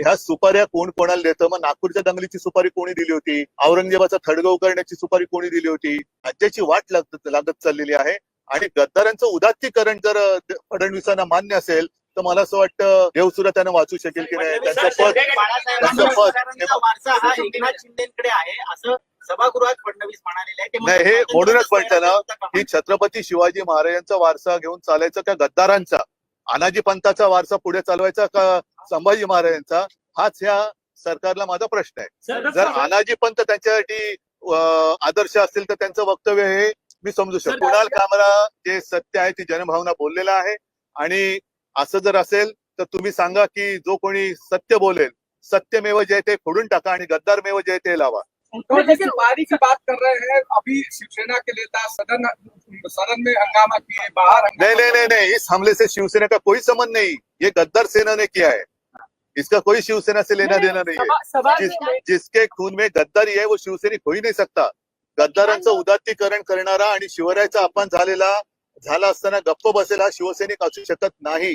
ह्या सुपाऱ्या कोण कोणाला देतं? मग नागपूरच्या दंगलीची सुपारी कोणी दिली होती? औरंगजेबाचा थडगव करण्याची सुपारी कोणी दिली होती? राज्याची वाट लागत लागत चाललेली आहे. आणि गद्दारांचं उदात्तीकरण जर फडणवीसांना मान्य असेल तर मला असं वाटतं देवसुद्धा त्यांना वाचू शकेल की नाही? त्यांचं पद त्यांचं पद हा आहे असं सभागृहात फडणवीस म्हणालेले नाही, हे म्हणूनच म्हणतं ना, होतं का? की छत्रपती शिवाजी महाराजांचा वारसा घेऊन चालायचा का गद्दारांचा? अनाजी पंथाचा वारसा पुढे चालवायचा का संभाजी महाराजांचा? हाच ह्या सरकारला माझा प्रश्न आहे. जर अनाजी पंथ त्यांच्यासाठी आदर्श असतील तर त्यांचं वक्तव्य हे मी समजू शकतो. कुणाल कामरा जे सत्य आहे ती जनभावना बोललेला आहे. आणि असं जर असेल तर तुम्ही सांगा की जो कोणी सत्य बोलेल सत्यमेव जे ते फोडून टाका आणि गद्दारमेव जे ते लावा. तो जो सुपारी की बात कर रहे हैं. अभी शिवसेना के नेता सदन सदन में हंगामा किए बाहर नहीं नहीं नहीं नहीं इस हमले से शिवसेना का कोई संबंध नहीं। ये गद्दार सेना ने किया है। इसका कोई शिवसेना से लेना देना नहीं है। जिस, जिसके खून में गद्दारी है वो शिवसैनिक हो ही नहीं सकता। गद्दारांचं उदात्तीकरण करणारा आणि शिवरायाचा अपमान झालेला झाला असताना गप्प बसेल हा शिवसैनिक असू शकत नाही.